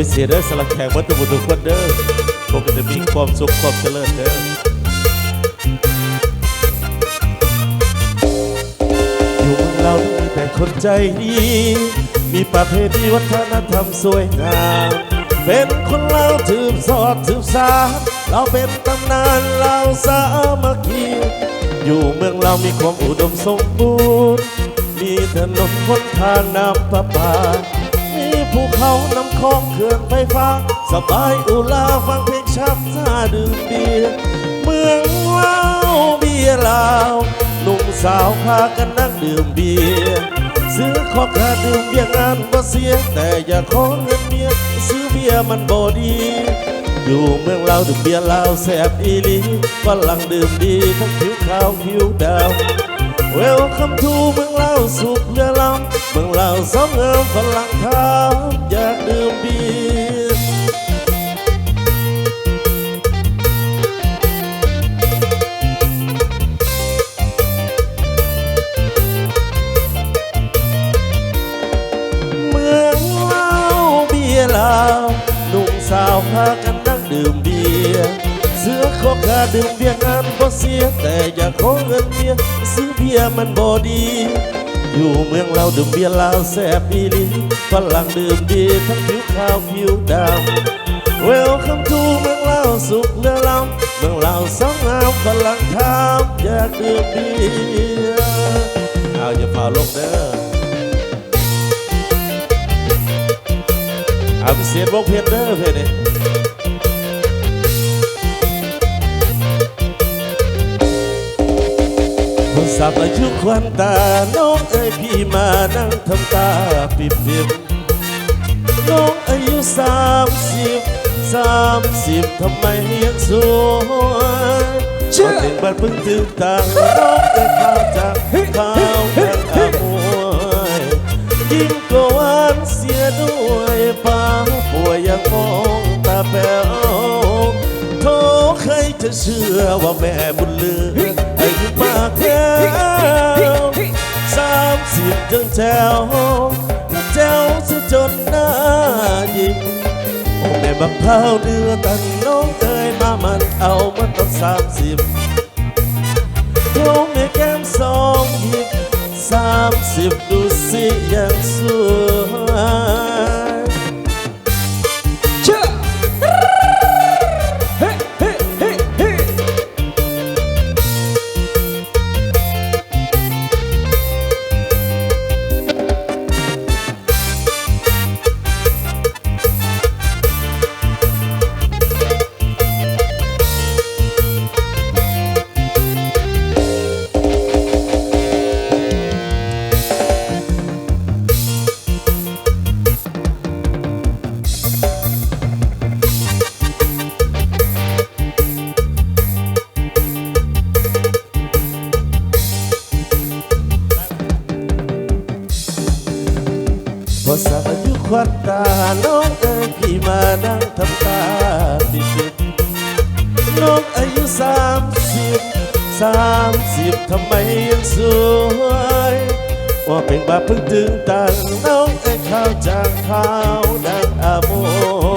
พิเศษเด้อสำหรับแขกวัตถุบุตรทุกคนเด้อผมก็จะมีความสุขความเจริญเด้ออยู่เมืองเรามีแต่คนใจดี มีประเพณีวัฒนธรรมสวยงามเป็นคนเราถือสอดถือสาเราเป็นตำนานเราสามัคคีอยู่เมืองเรามีความอุดมสมบูรณ์ มีถนนคนทางน้ำประปา เขาน้ำคองเขื่อนไฟฟ้า สบายอุลาฟังเพลงชับซาดื่มเบียร์เมืองเล่าเบียร์ลาวหนุ่มสาวพากันนั่งดื่มเบียร์ซื้อขอค่าดื่มเบียร์งานบ่เสีย แต่อย่าขอเงินเมียซื้อเบียร์มันบ่ดีอยู่เมืองเราดื่มเบียร์ลาวแซ่บอีลีฝรั่งดื่มดีทั้งผิวขาวผิวดำ เวลคัมทูเมืองเราสุขเรือลำเมืองเราสองเงามฝรั่งขาวอยากดื่มเบียร์เมืองเล่าเบียร์ลาวหนุ่มสาวพากันนั่งดื่มเบียร์ เสือขอคาดื่มเบียร์งานบ่เสีย แต่อย่าขอเงินเมียซื้อเบียร์มันบ่ดี อยู่เมืองเราดื่มเบียร์ลาวแซ่บอีลีฝรั่งดื่มดีทั้งผิวขาวผิวดำเวลคัมทูเมืองเราสุขเรือลำเมืองเราสองงามฝรั่งขาวอยากดื่มเบียร์เอาอย่าพาลงเด้อเอาพิเศษบอกเพชรเด้อเพชรนี่คน สับอายุควันตา น้องเอ้ยพี่มานั่งทำตาปิบปิบน้องอายุสามสิบสามสิบทำไมยังสวยพอถึงบ้านเพิ่งถึงตังน้องเอ้ยข้าวจากข้าวแกงอามวยยิ่งกว่าหวานเสียด้วยป้าป่วยยังมองตาแป๋วโทใครจะเชื่อว่าแม่บุญเลือ อายุมากแล้วสามสิบจังแจ๋วแจ๋วซะจนหน้ายิ้มโอ้แม่บักเผาเนื้อตันน้องเอ้ยมามันเอามาตั้งสามสิบโยมแม่แก้มสองหยิบสามสิบดูสิยังสวย ควันตาน้องเอ้ยพี่มานั่งทำตาปิดปิดน้องอายุสามสิบสามสิบทำไมยังสวยว่าเป็นบาปเพิ่งถึงตังน้องเอ้ยข้าวจางข้าวดังอาม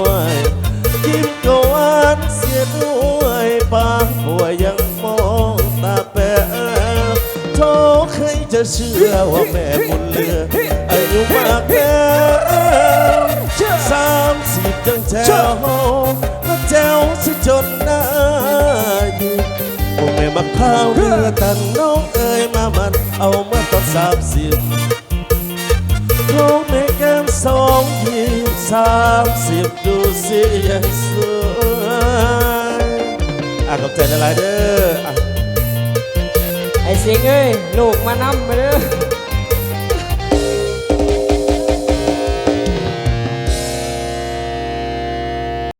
วยยิ้มก็หวานเสียด้วยปากป่วยยังมองตาแป๋วโทใครจะเชื่อว่าแม่บุญเลืออายุมากแล้ว จังแจ๋วมาแจวสิจนหน้ายิ้มพวกแม่บักพร้าวเรือตันน้องเอ้ยมามันเอามาตอนสามสิบโทแม่แก้มสองยี่สามสิบดูสิยังสวยอะขอบใจหลายๆเด้ออะไอ้สิงเอ้ยลูกมานำมาเด้อ